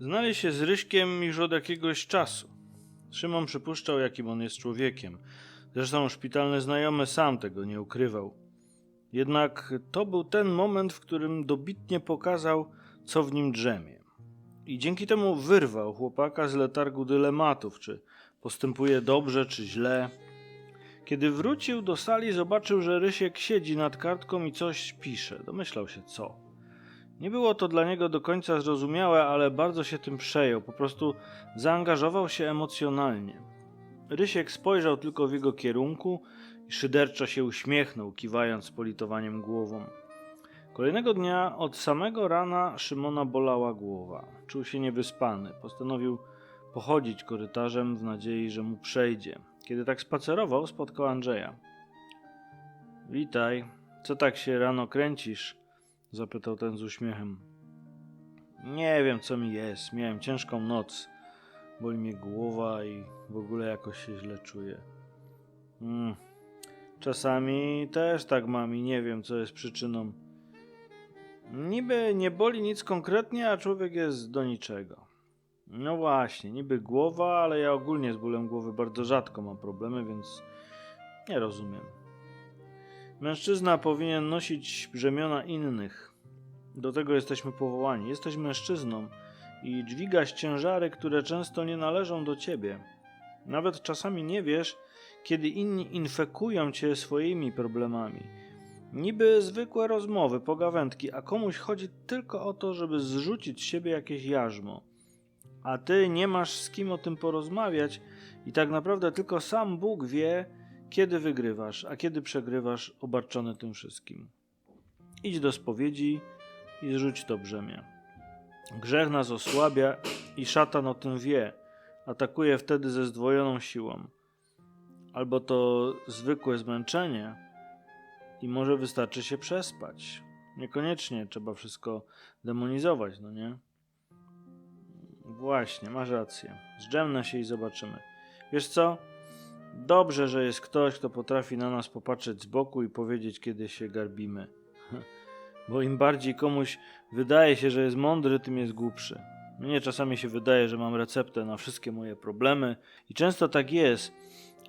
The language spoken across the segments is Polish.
Znali się z Ryśkiem już od jakiegoś czasu. Szymon przypuszczał, jakim on jest człowiekiem. Zresztą szpitalny znajomy sam tego nie ukrywał. Jednak to był ten moment, w którym dobitnie pokazał, co w nim drzemie. I dzięki temu wyrwał chłopaka z letargu dylematów, czy postępuje dobrze, czy źle. Kiedy wrócił do sali, zobaczył, że Rysiek siedzi nad kartką i coś pisze. Domyślał się co. Nie było to dla niego do końca zrozumiałe, ale bardzo się tym przejął. Po prostu zaangażował się emocjonalnie. Rysiek spojrzał tylko w jego kierunku i szyderczo się uśmiechnął, kiwając politowaniem głową. Kolejnego dnia od samego rana Szymona bolała głowa. Czuł się niewyspany. Postanowił pochodzić korytarzem w nadziei, że mu przejdzie. Kiedy tak spacerował, spotkał Andrzeja. Witaj. Co tak się rano kręcisz? Zapytał ten z uśmiechem. Nie wiem, co mi jest. Miałem ciężką noc. Boli mnie głowa i w ogóle jakoś się źle czuję. Mm. Czasami też tak mam i nie wiem, co jest przyczyną. Niby nie boli nic konkretnie, a człowiek jest do niczego. No właśnie, niby głowa, ale ja ogólnie z bólem głowy bardzo rzadko mam problemy, więc nie rozumiem. Mężczyzna powinien nosić brzemiona innych. Do tego jesteśmy powołani. Jesteś mężczyzną i dźwigasz ciężary, które często nie należą do ciebie. Nawet czasami nie wiesz, kiedy inni infekują cię swoimi problemami. Niby zwykłe rozmowy, pogawędki, a komuś chodzi tylko o to, żeby zrzucić z siebie jakieś jarzmo. A ty nie masz z kim o tym porozmawiać i tak naprawdę tylko sam Bóg wie, kiedy wygrywasz, a kiedy przegrywasz obarczony tym wszystkim. Idź do spowiedzi i zrzuć to brzemię. Grzech nas osłabia i szatan o tym wie. Atakuje wtedy ze zdwojoną siłą. Albo to zwykłe zmęczenie i może wystarczy się przespać. Niekoniecznie trzeba wszystko demonizować, no nie? Właśnie, masz rację. Zdrzemnę się i zobaczymy. Wiesz co? Dobrze, że jest ktoś, kto potrafi na nas popatrzeć z boku i powiedzieć, kiedy się garbimy. Bo im bardziej komuś wydaje się, że jest mądry, tym jest głupszy. Mnie czasami się wydaje, że mam receptę na wszystkie moje problemy i często tak jest,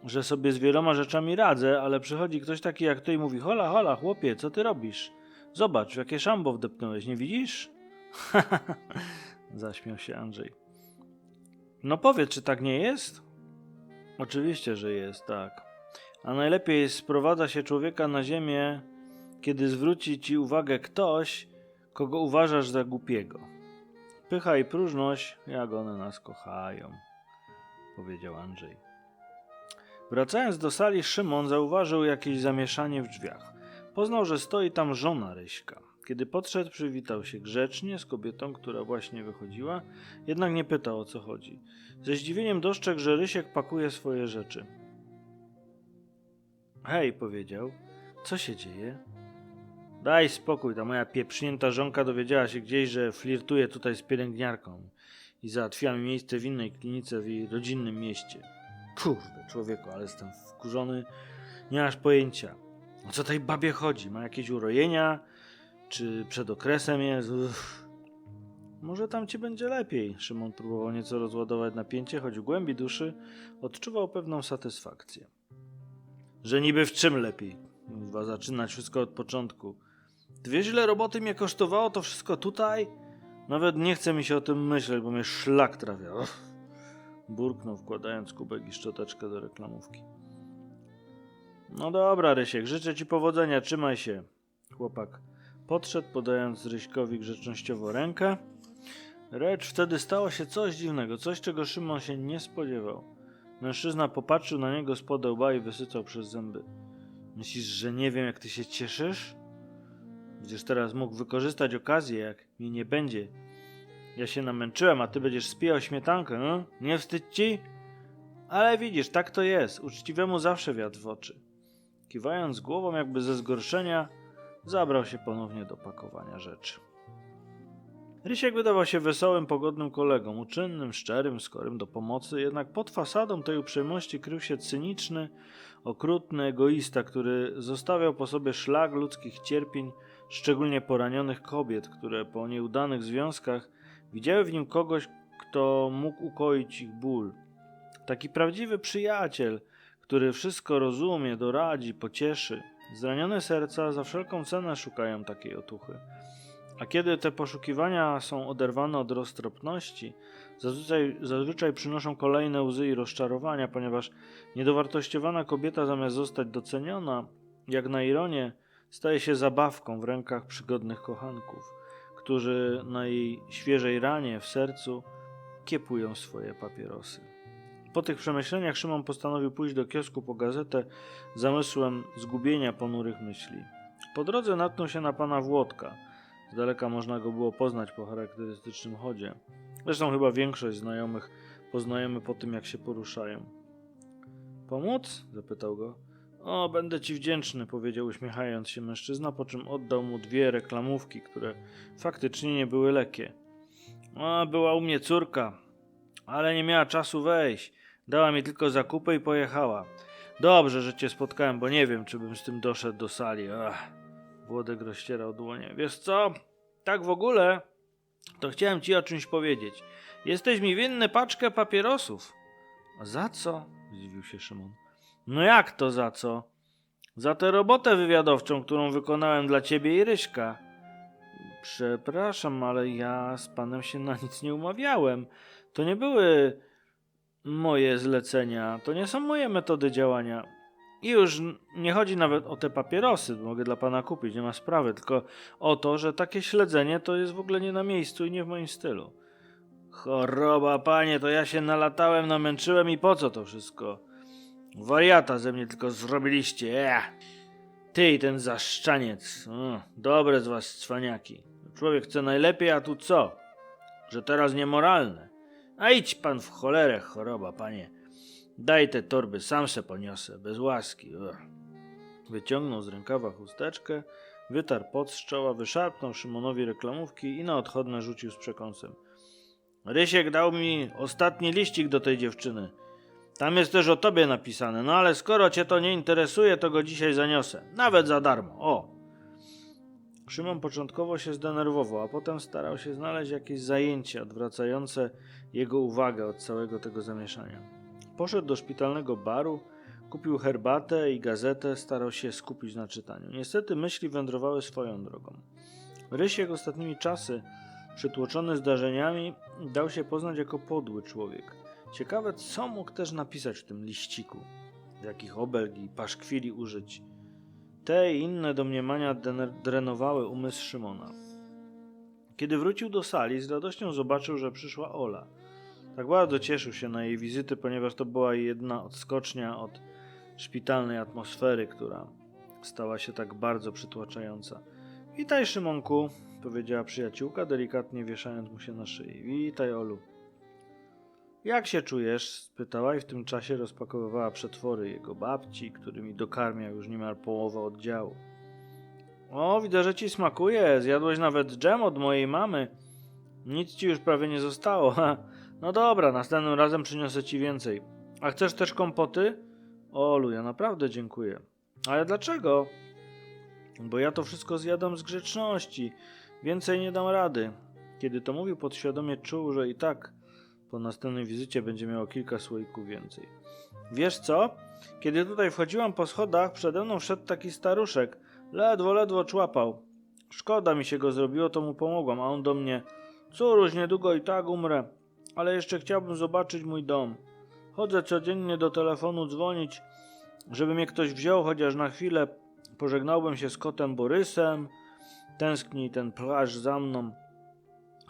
że sobie z wieloma rzeczami radzę, ale przychodzi ktoś taki jak ty i mówi: Hola, hola, chłopie, co ty robisz? Zobacz, jakie szambo wdepnąłeś, nie widzisz? Zaśmiał się Andrzej. No powiedz, czy tak nie jest? Oczywiście, że jest, tak. A najlepiej sprowadza się człowieka na ziemię, kiedy zwróci ci uwagę ktoś, kogo uważasz za głupiego. Pycha i próżność, jak one nas kochają, powiedział Andrzej. Wracając do sali, Szymon zauważył jakieś zamieszanie w drzwiach. Poznał, że stoi tam żona Ryśka. Kiedy podszedł, przywitał się grzecznie z kobietą, która właśnie wychodziła, jednak nie pytał o co chodzi. Ze zdziwieniem dostrzegł, że Rysiek pakuje swoje rzeczy. Hej, powiedział. Co się dzieje? Daj spokój, ta moja pieprznięta żonka dowiedziała się gdzieś, że flirtuje tutaj z pielęgniarką i załatwiła mi miejsce w innej klinice w jej rodzinnym mieście. Kurde, człowieku, ale jestem wkurzony. Nie masz pojęcia. O co tej babie chodzi? Ma jakieś urojenia? Czy przed okresem jest? Uff. Może tam ci będzie lepiej. Szymon próbował nieco rozładować napięcie, choć w głębi duszy odczuwał pewną satysfakcję. Że niby w czym lepiej? Chyba zaczynać wszystko od początku. Dwie źle roboty mnie kosztowało to wszystko tutaj? Nawet nie chce mi się o tym myśleć, bo mnie szlak trafia. Uff. Burknął, wkładając kubek i szczoteczkę do reklamówki. No dobra, Rysiek, życzę ci powodzenia, trzymaj się. Chłopak podszedł, podając Ryśkowi grzecznościowo rękę. Recz wtedy stało się coś dziwnego, coś czego Szymon się nie spodziewał. Mężczyzna popatrzył na niego spod łba i wysycał przez zęby. Myślisz, że nie wiem, jak ty się cieszysz? Przecież teraz mógł wykorzystać okazję, jak mnie nie będzie. Ja się namęczyłem, a ty będziesz spijał śmietankę, no? Nie wstydź ci? Ale widzisz, tak to jest. Uczciwemu zawsze wiatr w oczy. Kiwając głową jakby ze zgorszenia, zabrał się ponownie do pakowania rzeczy. Rysiek wydawał się wesołym, pogodnym kolegą, uczynnym, szczerym, skorym do pomocy, jednak pod fasadą tej uprzejmości krył się cyniczny, okrutny egoista, który zostawiał po sobie szlak ludzkich cierpień, szczególnie poranionych kobiet, które po nieudanych związkach Widziały w nim kogoś, kto mógł ukoić ich ból. Taki prawdziwy przyjaciel, który wszystko rozumie, doradzi, pocieszy. Zranione serca za wszelką cenę szukają takiej otuchy. A kiedy te poszukiwania są oderwane od roztropności, zazwyczaj, zazwyczaj przynoszą kolejne łzy i rozczarowania, ponieważ niedowartościowana kobieta zamiast zostać doceniona, jak na ironię, staje się zabawką w rękach przygodnych kochanków, którzy na jej świeżej ranie w sercu kiepują swoje papierosy. Po tych przemyśleniach Szymon postanowił pójść do kiosku po gazetę z zamysłem zgubienia ponurych myśli. Po drodze natknął się na pana Włodka. Z daleka można go było poznać po charakterystycznym chodzie. Zresztą chyba większość znajomych poznajemy po tym, jak się poruszają. Pomóc? zapytał go. O, będę ci wdzięczny, powiedział uśmiechając się mężczyzna, po czym oddał mu dwie reklamówki, które faktycznie nie były lekkie. O, była u mnie córka, ale nie miała czasu wejść. Dała mi tylko zakupy i pojechała. Dobrze, że cię spotkałem, bo nie wiem, czy bym z tym doszedł do sali. Ach. Włodek rozcierał dłonie. Wiesz co? Tak w ogóle, to chciałem ci o czymś powiedzieć. Jesteś mi winny paczkę papierosów. A za co? Zdziwił się Szymon. No jak to za co? Za tę robotę wywiadowczą, którą wykonałem dla ciebie i Ryśka. Przepraszam, ale ja z panem się na nic nie umawiałem. To nie były moje zlecenia, to nie są moje metody działania. I już nie chodzi nawet o te papierosy, mogę dla pana kupić, nie ma sprawy, tylko o to, że takie śledzenie to jest w ogóle nie na miejscu i nie w moim stylu. Choroba, panie, to ja się nalatałem, namęczyłem i po co to wszystko? Wariata ze mnie tylko zrobiliście, ech. Ty i ten zaszczaniec, dobre z was cwaniaki. Człowiek chce najlepiej, a tu co? Że teraz niemoralne. A idź pan w cholerę, choroba, panie. Daj te torby, sam se poniosę, bez łaski. Ugh. Wyciągnął z rękawa chusteczkę, wytarł pot z czoła, wyszarpnął Szymonowi reklamówki i na odchodne rzucił z przekąsem. Rysiek dał mi ostatni liścik do tej dziewczyny. Tam jest też o tobie napisane, no ale skoro cię to nie interesuje, to go dzisiaj zaniosę. Nawet za darmo, o! Szymon początkowo się zdenerwował, a potem starał się znaleźć jakieś zajęcie odwracające jego uwagę od całego tego zamieszania. Poszedł do szpitalnego baru, kupił herbatę i gazetę, starał się skupić na czytaniu. Niestety myśli wędrowały swoją drogą. Rysiek ostatnimi czasy, przytłoczony zdarzeniami, dał się poznać jako podły człowiek. Ciekawe, co mógł też napisać w tym liściku, jakich obelg i paszkwili użyć. Te i inne domniemania drenowały umysł Szymona. Kiedy wrócił do sali, z radością zobaczył, że przyszła Ola. Tak bardzo cieszył się na jej wizyty, ponieważ to była jedna odskocznia od szpitalnej atmosfery, która stała się tak bardzo przytłaczająca. Witaj, Szymonku, powiedziała przyjaciółka, delikatnie wieszając mu się na szyi. Witaj, Olu. Jak się czujesz? spytała i w tym czasie rozpakowywała przetwory jego babci, którymi dokarmiał już niemal połowę oddziału. O, widzę, że ci smakuje. Zjadłeś nawet dżem od mojej mamy. Nic ci już prawie nie zostało. No dobra, następnym razem przyniosę ci więcej. A chcesz też kompoty? Olu, ja naprawdę dziękuję. Ale dlaczego? Bo ja to wszystko zjadam z grzeczności. Więcej nie dam rady. Kiedy to mówił, podświadomie czuł, że i tak po następnej wizycie będzie miało kilka słoików więcej. Wiesz co? Kiedy tutaj wchodziłam po schodach, przede mną wszedł taki staruszek. Ledwo, ledwo człapał. Szkoda mi się go zrobiło, to mu pomogłam, a on do mnie. Córuś, niedługo i tak umrę, ale jeszcze chciałbym zobaczyć mój dom. Chodzę codziennie do telefonu dzwonić, żeby mnie ktoś wziął chociaż na chwilę. Pożegnałbym się z kotem Borysem. Tęskni ten plaż za mną.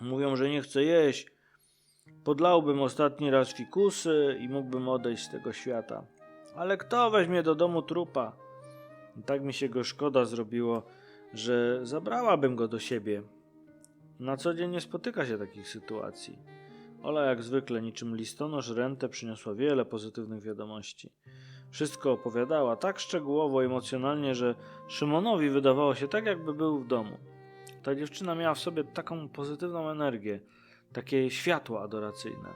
Mówią, że nie chce jeść. Podlałbym ostatni raz fikusy i mógłbym odejść z tego świata. Ale kto weźmie do domu trupa? Tak mi się go szkoda zrobiło, że zabrałabym go do siebie. Na co dzień nie spotyka się takich sytuacji. Ola jak zwykle niczym listonosz rentę przyniosła wiele pozytywnych wiadomości. Wszystko opowiadała tak szczegółowo emocjonalnie, że Szymonowi wydawało się tak, jakby był w domu. Ta dziewczyna miała w sobie taką pozytywną energię, takie światło adoracyjne.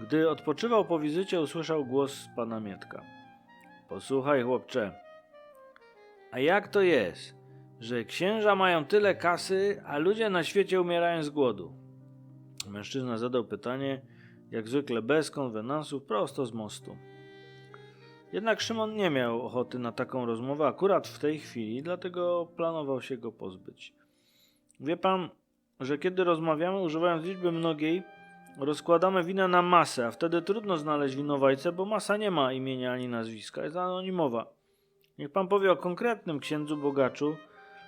Gdy odpoczywał po wizycie, usłyszał głos pana Mietka. Posłuchaj, chłopcze, a jak to jest, że księża mają tyle kasy, a ludzie na świecie umierają z głodu? Mężczyzna zadał pytanie, jak zwykle bez konwenansów, prosto z mostu. Jednak Szymon nie miał ochoty na taką rozmowę akurat w tej chwili, dlatego planował się go pozbyć. Wie pan, że kiedy rozmawiamy, używając liczby mnogiej, rozkładamy winę na masę, a wtedy trudno znaleźć winowajcę, bo masa nie ma imienia ani nazwiska, jest anonimowa. Niech pan powie o konkretnym księdzu bogaczu,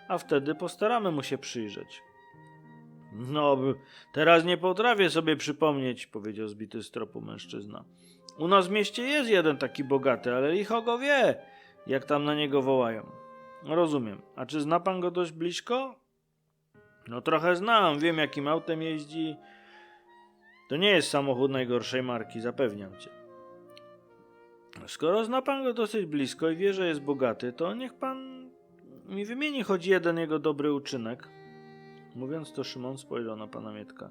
a wtedy postaramy mu się przyjrzeć. No, teraz nie potrafię sobie przypomnieć, powiedział zbity z tropu mężczyzna. U nas w mieście jest jeden taki bogaty, ale licho go wie, jak tam na niego wołają. Rozumiem. A czy zna pan go dość blisko? No trochę znam, wiem jakim autem jeździ. To nie jest samochód najgorszej marki, zapewniam cię. Skoro zna pan go dosyć blisko i wie, że jest bogaty, to niech pan mi wymieni choć jeden jego dobry uczynek. Mówiąc to, Szymon spojrzał na pana Mietka.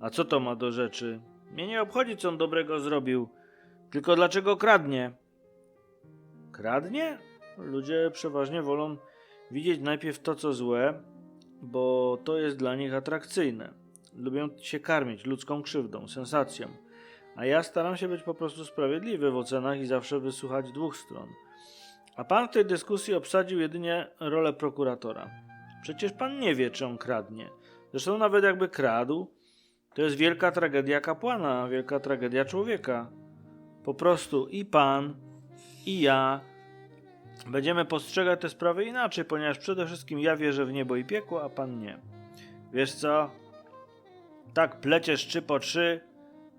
A co to ma do rzeczy? Mnie nie obchodzi, co on dobrego zrobił. Tylko dlaczego kradnie? Kradnie? Ludzie przeważnie wolą widzieć najpierw to, co złe, bo to jest dla nich atrakcyjne. Lubią się karmić ludzką krzywdą, sensacją. A ja staram się być po prostu sprawiedliwy w ocenach i zawsze wysłuchać dwóch stron. A pan w tej dyskusji obsadził jedynie rolę prokuratora. Przecież pan nie wie, czy on kradnie. Zresztą nawet jakby kradł, to jest wielka tragedia kapłana, wielka tragedia człowieka. Po prostu i pan, i ja będziemy postrzegać te sprawy inaczej, ponieważ przede wszystkim ja wierzę w niebo i piekło, a pan nie. Wiesz co? Tak pleciesz trzy po trzy,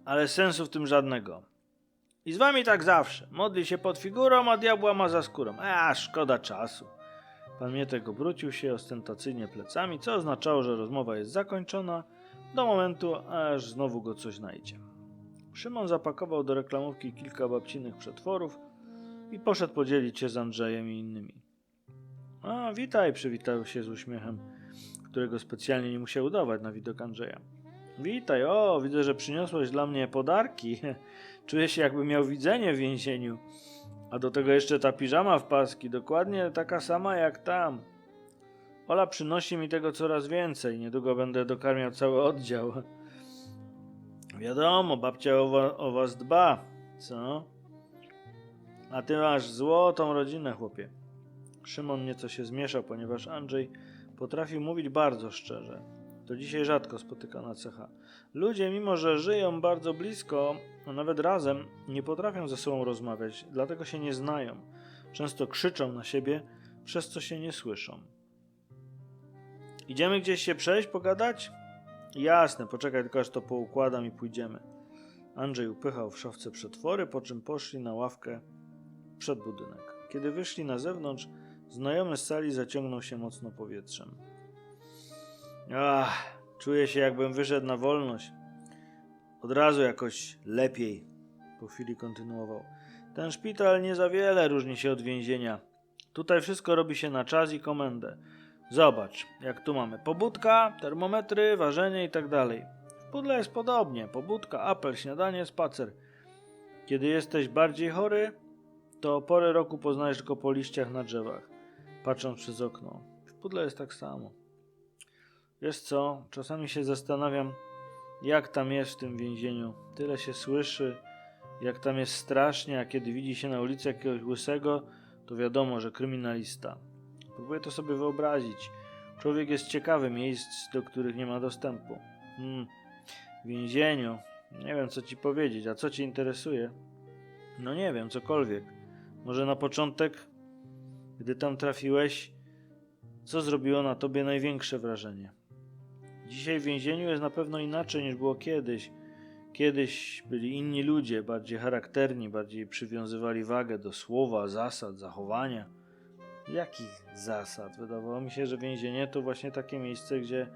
ale sensu w tym żadnego. I z wami tak zawsze. Modli się pod figurą, a diabła ma za skórą. A, szkoda czasu. Pan Mietek obrócił się ostentacyjnie plecami, co oznaczało, że rozmowa jest zakończona do momentu, aż znowu go coś znajdzie. Szymon zapakował do reklamówki kilka babcinych przetworów i poszedł podzielić się z Andrzejem i innymi. A, witaj, przywitał się z uśmiechem, którego specjalnie nie musiał udawać na widok Andrzeja. Witaj, o, widzę, że przyniosłeś dla mnie podarki. Czuję się, jakbym miał widzenie w więzieniu. A do tego jeszcze ta piżama w paski, dokładnie taka sama jak tam. Ola przynosi mi tego coraz więcej. Niedługo będę dokarmiał cały oddział. Wiadomo, babcia o, wa- o was dba. Co? A ty masz złotą rodzinę, chłopie. Szymon nieco się zmieszał, ponieważ Andrzej potrafił mówić bardzo szczerze. To dzisiaj rzadko spotykana cecha. Ludzie, mimo że żyją bardzo blisko, a nawet razem, nie potrafią ze sobą rozmawiać, dlatego się nie znają. Często krzyczą na siebie, przez co się nie słyszą. Idziemy gdzieś się przejść, pogadać? Jasne, poczekaj tylko aż to poukładam i pójdziemy. Andrzej upychał w szafce przetwory, po czym poszli na ławkę przed budynek. Kiedy wyszli na zewnątrz, znajomy z sali zaciągnął się mocno powietrzem. Ach, czuję się jakbym wyszedł na wolność. Od razu jakoś lepiej, po chwili kontynuował. Ten szpital nie za wiele różni się od więzienia. Tutaj wszystko robi się na czas i komendę. Zobacz, jak tu mamy pobudka, termometry, ważenie i tak dalej. W pudle jest podobnie. Pobudka, apel, śniadanie, spacer. Kiedy jesteś bardziej chory, to porę roku poznajesz tylko po liściach na drzewach, patrząc przez okno. W pudle jest tak samo. Wiesz co, czasami się zastanawiam, jak tam jest w tym więzieniu. Tyle się słyszy, jak tam jest strasznie, a kiedy widzi się na ulicy jakiegoś łysego, to wiadomo, że kryminalista. Próbuję to sobie wyobrazić. Człowiek jest ciekawy miejsc, do których nie ma dostępu. Hmm, w więzieniu. Nie wiem, co ci powiedzieć, a co ci interesuje? No nie wiem, cokolwiek. Może na początek, gdy tam trafiłeś, co zrobiło na tobie największe wrażenie? Dzisiaj w więzieniu jest na pewno inaczej niż było kiedyś. Kiedyś byli inni ludzie, bardziej charakterni, bardziej przywiązywali wagę do słowa, zasad, zachowania. Jakich zasad? Wydawało mi się, że więzienie to właśnie takie miejsce, gdzie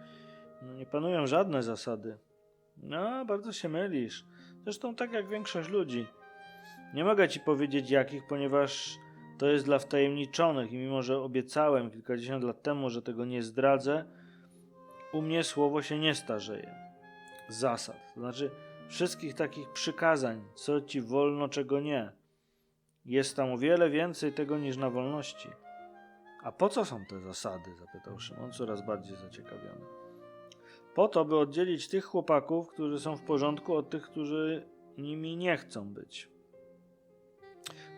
no, nie panują żadne zasady. No, bardzo się mylisz. Zresztą tak jak większość ludzi. Nie mogę ci powiedzieć jakich, ponieważ to jest dla wtajemniczonych i mimo, że obiecałem kilkadziesiąt lat temu, że tego nie zdradzę, u mnie słowo się nie starzeje. Zasad, to znaczy wszystkich takich przykazań, co ci wolno, czego nie. Jest tam o wiele więcej tego niż na wolności. A po co są te zasady? zapytał Szymon, coraz bardziej zaciekawiony. Po to, by oddzielić tych chłopaków, którzy są w porządku, od tych, którzy nimi nie chcą być.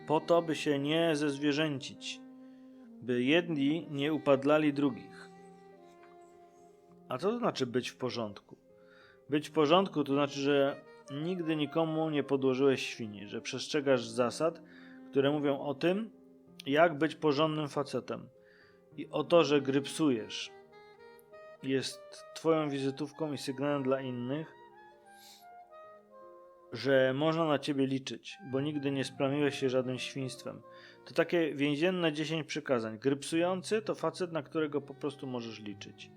Po to, by się nie zezwierzęcić, by jedni nie upadlali drugich. A co to znaczy być w porządku? Być w porządku to znaczy, że nigdy nikomu nie podłożyłeś świni, że przestrzegasz zasad, które mówią o tym, jak być porządnym facetem. I o to, że grypsujesz, jest Twoją wizytówką i sygnałem dla innych, że można na Ciebie liczyć, bo nigdy nie splamiłeś się żadnym świństwem. To takie więzienne 10 przykazań. Grypsujący to facet, na którego po prostu możesz liczyć.